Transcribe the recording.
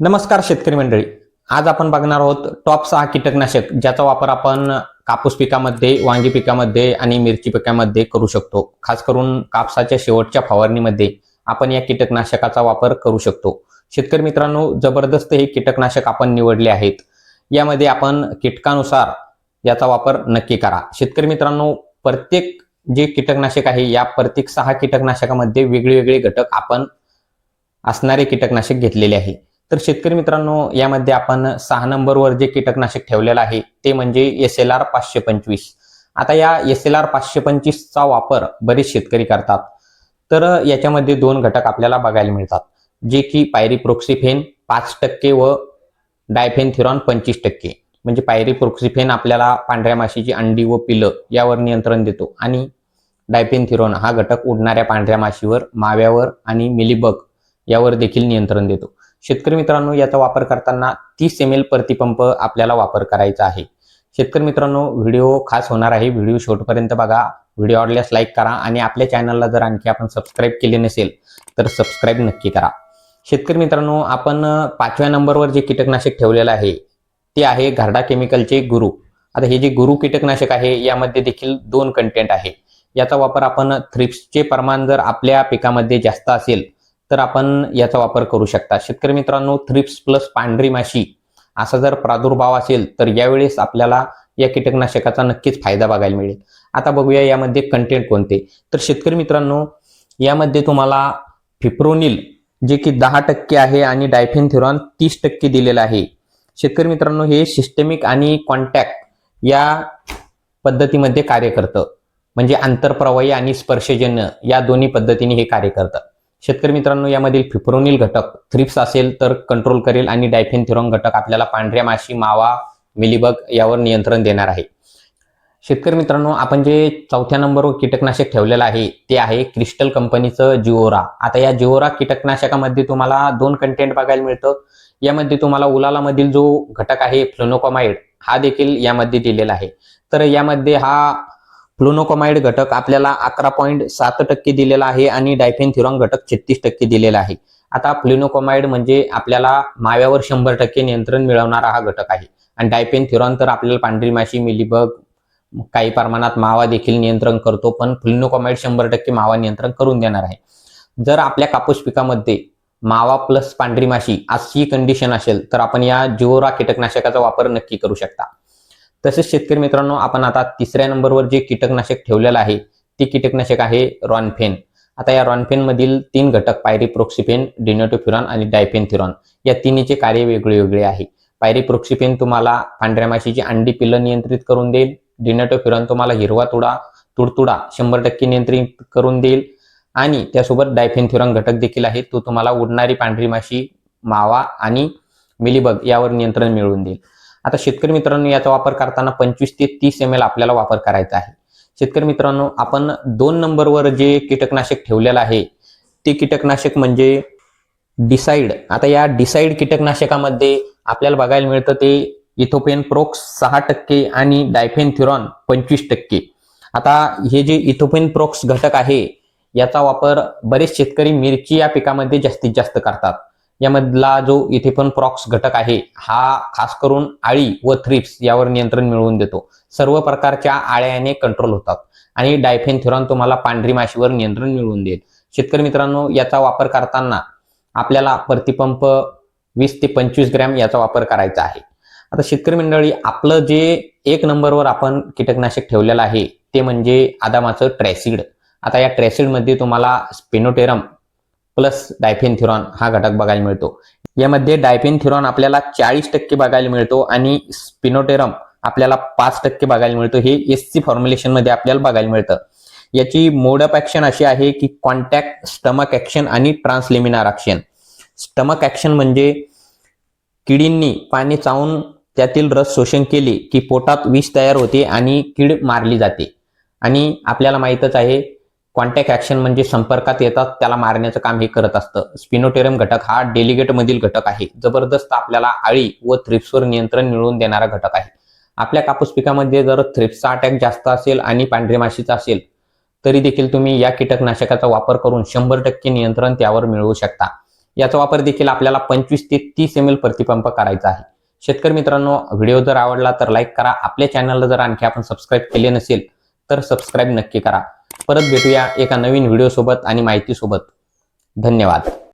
नमस्कार शेतकरी मंडळी. आज आपण बघणार आहोत टॉप सहा कीटकनाशक ज्याचा वापर आपण कापूस पिकामध्ये वांगी पिकामध्ये आणि मिरची पिकामध्ये करू शकतो. खास करून कापसाच्या शेवटच्या फवारणीमध्ये आपण या कीटकनाशकाचा वापर करू शकतो. शेतकरी मित्रांनो जबरदस्त हे कीटकनाशक आपण निवडले आहेत. यामध्ये आपण कीटकानुसार याचा वापर नक्की करा. शेतकरी मित्रांनो प्रत्येक जे कीटकनाशक आहे या प्रत्येक सहा कीटकनाशकामध्ये वेगळे घटक आपण असणारे कीटकनाशक घेतलेले आहे. तर शेतकरी मित्रांनो यामध्ये आपण सहा नंबरवर जे कीटकनाशक ठेवलेलं आहे ते म्हणजे एस एल आर पाचशे पंचवीस. आता या एस एल आर पाचशे पंचवीसचा वापर बरेच शेतकरी करतात. तर याच्यामध्ये दोन घटक आपल्याला बघायला मिळतात. जे की पायरी प्रोक्सिफेन पाच टक्के व डायफेनथिरॉन पंचवीस टक्के. म्हणजे पायरी प्रोक्सिफेन आपल्याला पांढऱ्या माशीची अंडी व पिलं यावर नियंत्रण देतो. आणि डायफेनथिरॉन हा घटक उडणाऱ्या पांढऱ्या माशीवर माव्यावर आणि मिलीबग यावर देखील नियंत्रण देतो. शेतकरी मित्रांनो याचा वापर करताना तीस एम एल प्रतिपंप आपल्याला वापर करायचा आहे. शेतकरी मित्रांनो व्हिडिओ खास होणार आहे. व्हिडिओ शेवटपर्यंत बघा. व्हिडिओ आवडल्यास लाईक करा आणि आपल्या चॅनलला जर आणखी आपण सबस्क्राईब केले नसेल तर सबस्क्राईब नक्की करा. शेतकरी मित्रांनो आपण पाचव्या नंबरवर जे कीटकनाशक ठेवलेलं आहे ते आहे घरडा केमिकलचे गुरु. आता हे जे गुरु कीटकनाशक आहे यामध्ये देखील दोन कंटेंट आहे. याचा वापर आपण थ्रिप्सचे प्रमाण जर आपल्या पिकामध्ये जास्त असेल तर आपण याचा वापर करू शकता. शेतकरी मित्रांनो थ्रिप्स प्लस पांढरी माशी असा जर प्रादुर्भाव असेल तर यावेळेस आपल्याला या कीटकनाशकाचा नक्कीच फायदा बघायला मिळेल. आता बघूया यामध्ये कंटेंट कोणते. तर शेतकरी मित्रांनो यामध्ये तुम्हाला फिप्रोनिल जे की दहा टक्के आहे आणि डायफेनथिरॉन तीस टक्के दिलेलं आहे. शेतकरी मित्रांनो हे सिस्टमिक आणि कॉन्टॅक्ट या पद्धतीमध्ये कार्य करतं. म्हणजे आंतरप्रवाही आणि स्पर्शजन्य या दोन्ही पद्धतीने हे कार्य करतं. शेतकरी मित्रांनो यामधील फिप्रोनिल घटक थ्रिप्स असेल तर कंट्रोल करेल आणि डायफेनथिरॉन घटक आपल्याला पांढऱ्या माशी मावा मिलीबग यावर नियंत्रण देणार आहे. शेतकरी मित्रांनो आपण जे चौथ्या नंबरवर कीटकनाशक ठेवलेलं आहे ते आहे क्रिस्टल कंपनीचं जिओरा. आता या जिओरा कीटकनाशकामध्ये तुम्हाला दोन कंटेंट बघायला मिळतं. यामध्ये तुम्हाला उलालामधील जो घटक आहे फ्लोनोकोमाइड हा देखील यामध्ये दिलेला आहे. तर यामध्ये हा फ्लोनोकोमाइड घटक आपल्याला अकरा पॉईंट सात टक्के दिलेला आहे आणि डायफेनथिरॉन घटक छत्तीस टक्के दिलेला आहे. आता फ्लुनोकोमाइड म्हणजे आपल्याला माव्यावर शंभर टक्के नियंत्रण मिळवणारा हा घटक आहे. आणि डायफेनथिरॉन तर आपल्याला पांढरी माशी मिलीबग काही प्रमाणात मावा देखील नियंत्रण करतो पण फ्लुनोकोमाइड शंभर टक्के मावा नियंत्रण करून देणार आहे. जर आपल्या कापूस पिकामध्ये मावा प्लस पांढरी माशी अशी कंडिशन असेल तर आपण या जिओरा कीटकनाशकाचा वापर नक्की करू शकता. तसेच शेतकरी मित्रांनो आपण आता तिसऱ्या नंबरवर जे कीटकनाशक ठेवलेलं आहे ते कीटकनाशक आहे रॉनफेन. आता या रॉनफेन मधील तीन घटक पायरी प्रोक्सिफेन डिनोटोफ्युरॉन आणि डायफेनथिरॉन या तिन्हीचे कार्य वेगळे वेगळे आहे. पायरी प्रोक्सिफेन तुम्हाला पांढऱ्या माशीची अंडी पिल्लं नियंत्रित करून देईल डिनोटोफ्युरॉन तुम्हाला हिरवा तुडा तुडतुडा शंभर टक्के नियंत्रित करून देईल आणि त्यासोबत डायफेनथिरॉन घटक देखील आहे तो तुम्हाला उडणारी पांढरी माशी मावा आणि मिलीबग यावर नियंत्रण मिळवून देईल. आता शेतकरी मित्रांनो याचा वापर करताना पंचवीस ते तीस एम एल आपल्याला वापर करायचा आहे. शेतकरी मित्रांनो आपण दोन नंबरवर जे कीटकनाशक ठेवलेलं आहे ते कीटकनाशक म्हणजे डिसाईड. आता या डिसाईड कीटकनाशकामध्ये आपल्याला बघायला मिळतं ते इथोपेन प्रोक्स सहा टक्के आणि डायफेनथिरॉन पंचवीस टक्के. आता हे जे इथोपेन प्रोक्स घटक आहे याचा वापर बरेच शेतकरी मिरची या पिकामध्ये जास्तीत जास्त करतात. यामधला जो इथे पण प्रॉक्स घटक आहे हा खास करून आळी व थ्रिप्स यावर नियंत्रण मिळवून देतो. सर्व प्रकारच्या आळ्याने कंट्रोल होतात आणि डायफेनथिरॉन तुम्हाला पांढरी माशीवर नियंत्रण मिळवून देईल. शेतकरी मित्रांनो याचा वापर करताना आपल्याला प्रतिपंप वीस ते पंचवीस ग्रॅम याचा वापर करायचा आहे. आता शेतकरी मंडळी आपलं जे एक नंबरवर आपण कीटकनाशक ठेवलेलं आहे ते म्हणजे आदामाचं ट्रॅसिड आता या ट्रॅसिडमध्ये तुम्हाला स्पिनोटेरम प्लस डायफेनथिरॉन हा घटक बघायला मिळतो. यामध्ये डायफेनथिरॉन आपल्याला चाळीस टक्के बघायला मिळतो आणि स्पिनोटेरम आपल्याला पाच टक्के बघायला मिळतो. हे एस सी फॉर्म्युलेशनमध्ये आपल्याला बघायला मिळतं. याची मोड ऑफ ऍक्शन अशी आहे की कॉन्टॅक्ट स्टमक ऍक्शन आणि ट्रान्सलेमिनार ऍक्शन स्टमक ऍक्शन म्हणजे किडींनी पाणी चावून त्यातील रस शोषण केले की पोटात विष तयार होते आणि कीड मारली जाते. आणि आपल्याला माहीतच आहे कॉन्टॅक्ट ऍक्शन म्हणजे संपर्कात येतात त्याला मारण्याचं काम हे करत असतं. स्पिनोटेरम घटक हा डेलिगेट मधील घटक आहे. जबरदस्त आपल्याला आळी व थ्रिप्सवर नियंत्रण मिळवून देणारा घटक आहे. आपल्या कापूस पिकामध्ये जर थ्रिप्सचा अटॅक जास्त असेल आणि पांढरी माशीचा असेल तरी देखील तुम्ही या कीटकनाशकाचा वापर करून शंभर टक्के नियंत्रण त्यावर मिळवू शकता. याचा वापर देखील आपल्याला पंचवीस ते तीस एम एल प्रतिपंप करायचा आहे. शेतकरी मित्रांनो व्हिडिओ जर आवडला तर लाईक करा. आपल्या चॅनलला जर आणखी आपण सबस्क्राईब केले नसेल तर सबस्क्राईब नक्की करा. परत भेटूया एका नवीन व्हिडिओसोबत आणि माहितीसोबत. धन्यवाद.